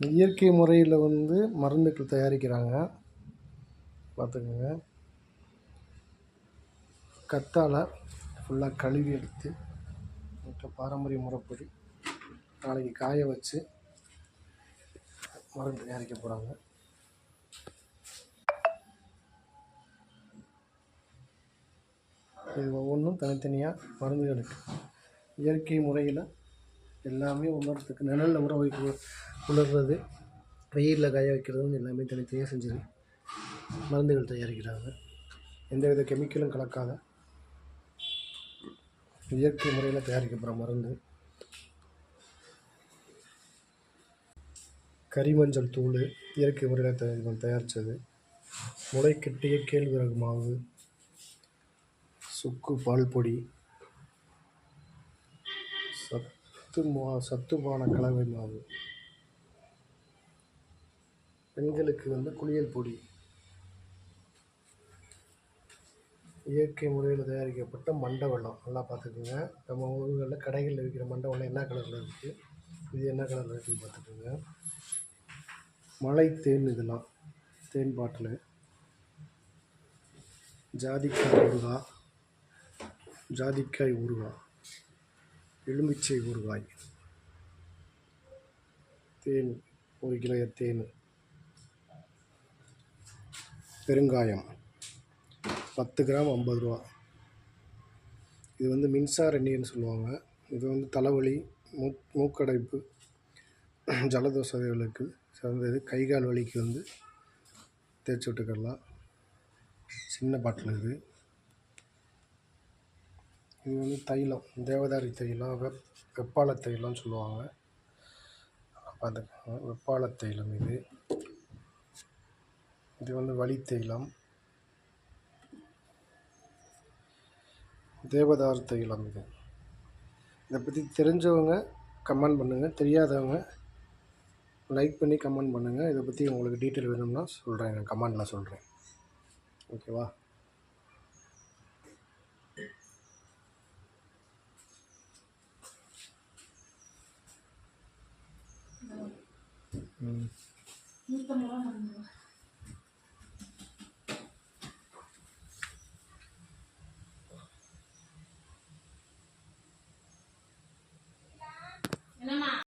இயற்கை முறையில் வந்து மருந்துகள் தயாரிக்கிறாங்க. பார்த்துக்கோங்க. கத்தால் ஃபுல்லாக கழுவி எடுத்து மற்ற பாரம்பரிய முறைப்படி நாளைக்கு காய வச்சு மருந்து தயாரிக்க போகிறாங்க இது ஒவ்வொன்றும் தனித்தனியாக மருந்துகளுக்கு இயற்கை முறையில் எல்லாமே உணர்றதுக்கு நிழலில் உற வைக்க உணர்றது வெயிலில் காய வைக்கிறதுன்னு எல்லாமே தனித்தனியாக செஞ்சு மருந்துகள் தயாரிக்கிறாங்க. எந்தவித கெமிக்கலும் கலக்காத இயற்கை முறையில் தயாரிக்கப்படுற மருந்து. கரிமஞ்சள் தூள் இயற்கை முறையில் தயாரி தயாரித்தது முளைக்கட்டிய கேழ்வரகு மாவு சுக்கு பால் பொடி சத்து மா சத்துமான கலவை மாவு. பெண்களுக்கு வந்து குளியல் பொடி. இயற்கை முறையில் தயாரிக்கப்பட்ட மண்டை நல்லா பார்த்துக்குங்க. நம்ம ஊர்களில் கடைகளில் விற்கிற மண்டை என்ன கலரில் இருக்குது இது என்ன கலரில் இருக்குதுன்னு பார்த்துக்குங்க. மலை தேன் இதெல்லாம். தேன் பாட்டில். ஜாதிக்காய் ஊறுகாய். ஜாதிக்காய் ஊறுகாய். எலுமிச்சை ஊறுகாய். தேன் ஒரு கிலோ தேன். பெருங்காயம் பத்து கிராம் ஐம்பது ரூபா. இது வந்து மின்சார நீர்னு சொல்லுவாங்க. இது வந்து தலைவலி மூ மூக்கடைப்பு ஜலதோஷங்களுக்கு சிறந்தது கை கால் வலிக்கு வந்து தேய்ச்சி விட்டுக்கிடலாம் சின்ன பாட்டில் இது. இது வந்து தைலம் தேவதாரி தைலம் வெப் வெப்பாள தைலம்னு சொல்லுவாங்க. அந்த வெப்பாள தைலம் இது. இது வந்து வலி தைலம். தேவதார் தைலம் இது. இதை பற்றி தெரிஞ்சவங்க கமெண்ட் பண்ணுங்கள் தெரியாதவங்க லைக் பண்ணி கமெண்ட் பண்ணுங்கள் இதை பற்றி உங்களுக்கு டீட்டெயில் வேணும்னா சொல்கிறேன் நான் கமெண்டில் சொல்கிறேன் ஓகேவா ம் நூற்றம்பது ரூபா